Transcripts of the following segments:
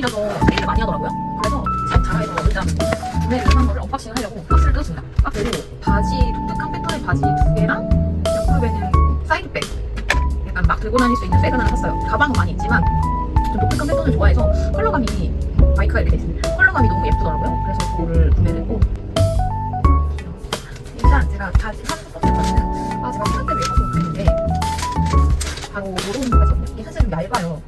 다니셔서 세일을 많이 하더라고요. 그래서 제 자라에서 일단 구매를 한 거를 언박싱 하려고 박스를 뜯었습니다. 박스로 바지 독특한 패턴의 바지 두 개랑 옆구리에는 사이드백 약간 막 들고 다닐 수 있는 백을 하나 샀어요. 가방은 많이 있지만 좀 독특한 패턴을 좋아해서 컬러감이 마이크가 이렇게 돼 있습니다. 컬러감이 너무 예쁘더라고요. 그래서 그거를 구매를 했고 일단 제가 바지 첫 번째 바지는 아 제가 시간 때문에 입어서 그랬는데 바로 모로운 바지거든요. 이게 사실 좀 얇아요.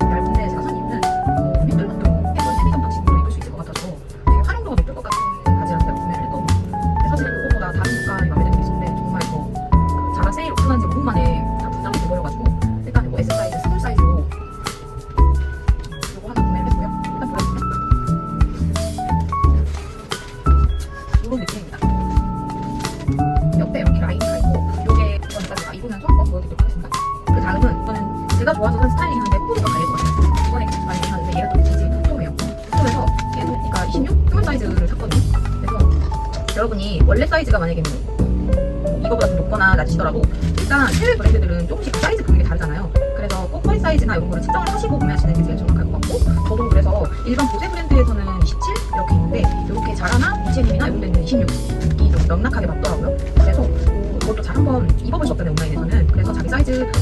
제가 좋아서 산 스타일링인데 코드가 달릴 것 같아요. 이번에 많이 입었는데 얘가 또 재질이 도톰해요. 도톰해서 얘도 그러니까 26 스몰 사이즈를 샀거든요. 그래서 여러분이 원래 사이즈가 만약에 뭐 이거보다 좀 높거나 낮으시더라도 일단 해외 브랜드들은 조금씩 사이즈 보는 게 다르잖아요. 그래서 꼭 허리 사이즈나 이런 거를 측정을 하시고 구매하시는 게 제일 정확할 것 같고 저도 그래서 일반 보세 브랜드에서는 27 이렇게 있는데 이렇게 자라나 H&M이나 이런 데는 26이 좀 명락하게 맞더라고요. 그래서 뭐 이것도 잘 한번 온라인에서는 그래서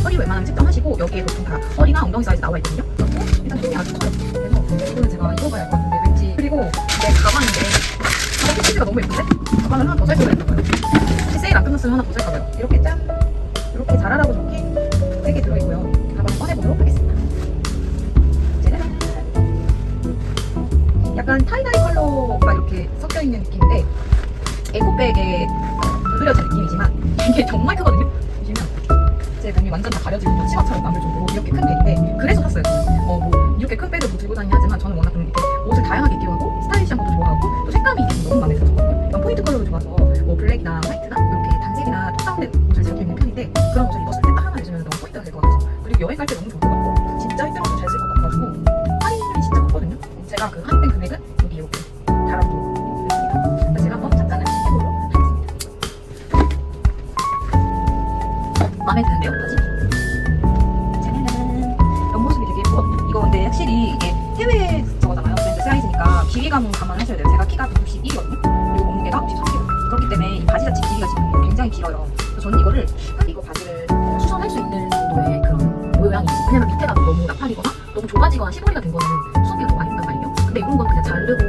허리 웬만하면 측정하시고 여기에 보통 다 허리나 엉덩이 사이즈 나와 있거든요. 그리고 일단 홈이 아주 커요. 그래서 이거는 제가 입어봐야 할 것 같은데 왠지 그리고 이게 가방인데 가방 패키지가 너무 예쁜데 가방을 하나 더살 거라 했나봐요. 혹시 세일 안 끝났으면 하나 더 살까봐요. 이렇게 짠 이렇게 자라라고 적힌 색이 들어있고요. 가방 꺼내보도록 하겠습니다. 짜잔. 약간 타이다이 컬러가 이렇게 섞여 있는 느낌인데 에코백에 그려진 느낌이지만 이게 정말 크거든요. 보시면 제 몸이 완전 다 가려지고 치마처럼 남을 정도로 이렇게 큰 백인데 그래서 샀어요. 어, 뭐 이렇게 큰 백을 뭐 들고 다니긴 하지만 저는 워낙 좀 이렇게 옷을 다양하게 입기도 하고 스타일리시한 것도 좋아하고 또 색감이 이게 너무 마음에 들었거든요. 이런 포인트 컬러도 좋아서 뭐 블랙이나 화이트나 이렇게 단색이나 톤 다운된 옷을 잘 입는 편인데 그런 옷을 입었을 때 딱 하나 입으면 너무 포인트가 될 것 같아서 그리고 여행 갈 때 너무 좋을 것 같고 진짜 휘뚜러도 잘쓸 것 같아가지고 할인율이 진짜 컸거든요. 제가 그 할인 길이감은 감안하셔야 돼요. 제가 키가 161이거든요. 그리고 몸무게가 93kg. 그렇기 때문에 이 바지 자체 길이가 지금 굉장히 길어요. 그래서 저는 이거를 딱 이거 바지를 수선할 수 있는 정도의 그런 모양이지. 왜냐면 밑에가 너무 나팔이거나 너무 좁아지거나 시보리가 된 거는 수선비가 더 많이 든단 말이에요. 근데 이런 거는 그냥 자르고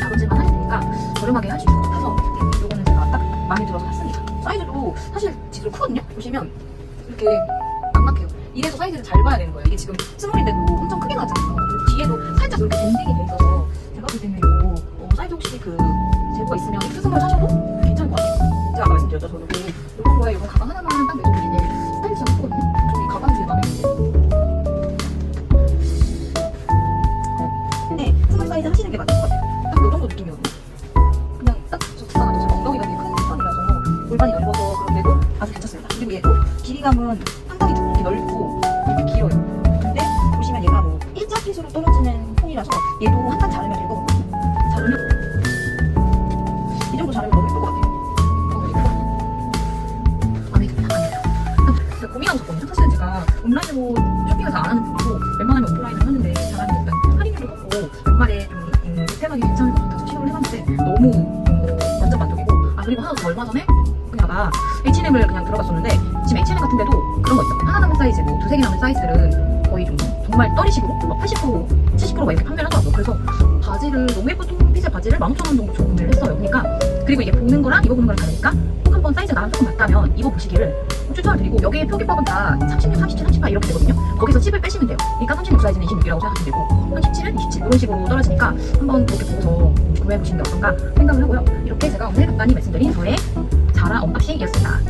다듬질만 하면 되니까 저렴하게 할 수 있을 것 같아서 이거는 제가 딱 마음에 들어서 샀습니다. 사이즈도 사실 지금 크거든요. 보시면 이렇게 막막해요. 이래서 사이즈를 잘 봐야 되는 거예요. 이게 지금 스몰인데도 엄청 크게 나왔잖아요. 뒤에도 살짝 이렇게 밴딩이 돼 있어서 이거 어, 사이즈 혹시 그 재고가 있으면 스몰 사셔도 괜찮을 것 같아요. 제가 아까 말씀드렸죠. 저는 그 이런 거에 이런 가방 하나만 딱 내도 되게 스타일리시한 거거든요. 저이 가방이 되게 마음에 드는데 네, 스몰 사이즈 하시는 게 맞을 것 같아요. 딱 이 정도 느낌이거든요. 그냥 딱 적당하죠. 제가 엉덩이가 되게 큰 편이라서 골반이 넓어서 그런데도 아주 괜찮습니다. 그리고 얘도 길이감은 상당히 이렇게 넓고 길어요. 근데 보시면 얘가 뭐 일자 핏으로 떨어지는 편이라서 얘도 한칸 자르면 온라인으로 쇼핑을 잘 안 하는 편이고 웬만하면 오프라인을 하는데 잘하는 일단 할인율도 컸고 연말에 좀 음, 득템하기 괜찮을 것 같아서 시도를 해봤는데 너무 음, 완전 만족이고. 아 그리고 하나 더 얼마 전에 그냥가 H&M을 그냥 들어갔었는데 지금 H&M 같은 데도 그런 거 있어. 하나 남은 사이즈 뭐 두세 개 남은 사이즈들은 거의 좀 정말 떨이식으로? 막 80% 70%가 이렇게 판매를 하더라고요 그래서 바지를 너무 예쁜 바지를 15,000원 정도 구매를 했어요. 그러니까 그리고 이게 보는 거랑 이거 보는 거랑 다르니까 꼭 한번 사이즈 나랑 조금 맞다면 이거 보시기를 추천을 드리고 여기에 표기법은 다 36, 37, 38 이렇게 되거든요. 거기서 10을 빼시면 돼요. 그러니까 36 사이즈는 26이라고 생각하시면 되고 한 17은 27 이런 식으로 떨어지니까 한번 그렇게 보고서 구매해보시는 게 어떤가 생각을 하고요. 이렇게 제가 오늘 간단히 말씀드린 저의 자라 언박싱이었습니다.